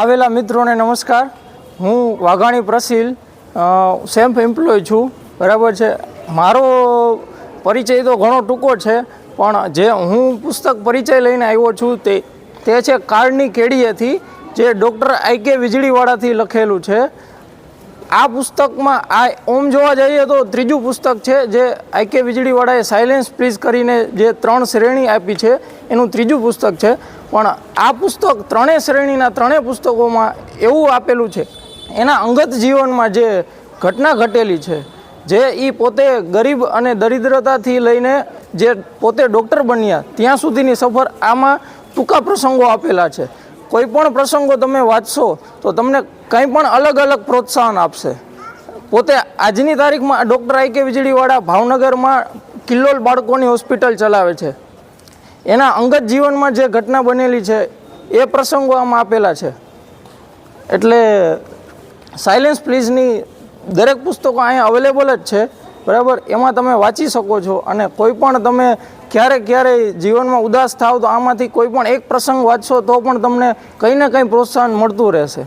આવેલા મિત્રોને નમસ્કાર. હું વાઘાણી પ્રસિલ સેલ્ફ એમ્પ્લોય છું. બરાબર છે? મારો પરિચય તો ઘણો ટૂંકો છે, પણ જે હું પુસ્તક પરિચય લઈને આવ્યો છું તે તે છે કાળની કેડીએથી, જે ડૉક્ટર આઈ કે વીજળીવાળાથી લખેલું છે. આ પુસ્તકમાં આ ઓમ જોવા જઈએ તો ત્રીજું પુસ્તક છે જે આઈકે વીજળીવાળાએ સાયલેન્સ પ્લીઝ કરીને જે ત્રણ શ્રેણી આપી છે, એનું ત્રીજું પુસ્તક છે. પણ આ પુસ્તક ત્રણેય શ્રેણીના ત્રણેય પુસ્તકોમાં એવું આપેલું છે, એના અંગત જીવનમાં જે ઘટના ઘટેલી છે, જે એ પોતે ગરીબ અને દરિદ્રતાથી લઈને જે પોતે ડૉક્ટર બન્યા, ત્યાં સુધીની સફર આમાં ટૂંકા પ્રસંગો આપેલા છે. કોઈ પણ પ્રસંગો તમે વાંચશો, તો તમને કંઈ પણ અલગ અલગ પ્રોત્સાહન આપશે. પોતે આજની તારીખમાં ડૉક્ટર આઈ કે વીજળીવાળા ભાવનગરમાં કિલ્લોલ બાળકોની હોસ્પિટલ ચલાવે છે. એના અંગત જીવનમાં જે ઘટના બનેલી છે, એ પ્રસંગો આમાં આપેલા છે. એટલે સાયલેન્સ પ્લીઝની દરેક પુસ્તકો અહીંયા અવેલેબલ જ છે. બરાબર? એમાં તમે વાંચી શકો છો અને કોઈ પણ તમે ક્યારેક ક્યારેય જીવનમાં ઉદાસ થાવ તો આમાંથી કોઈ પણ એક પ્રસંગ વાંચશો તો પણ તમને કંઈ ને કંઈ પ્રોત્સાહન મળતું રહેશે.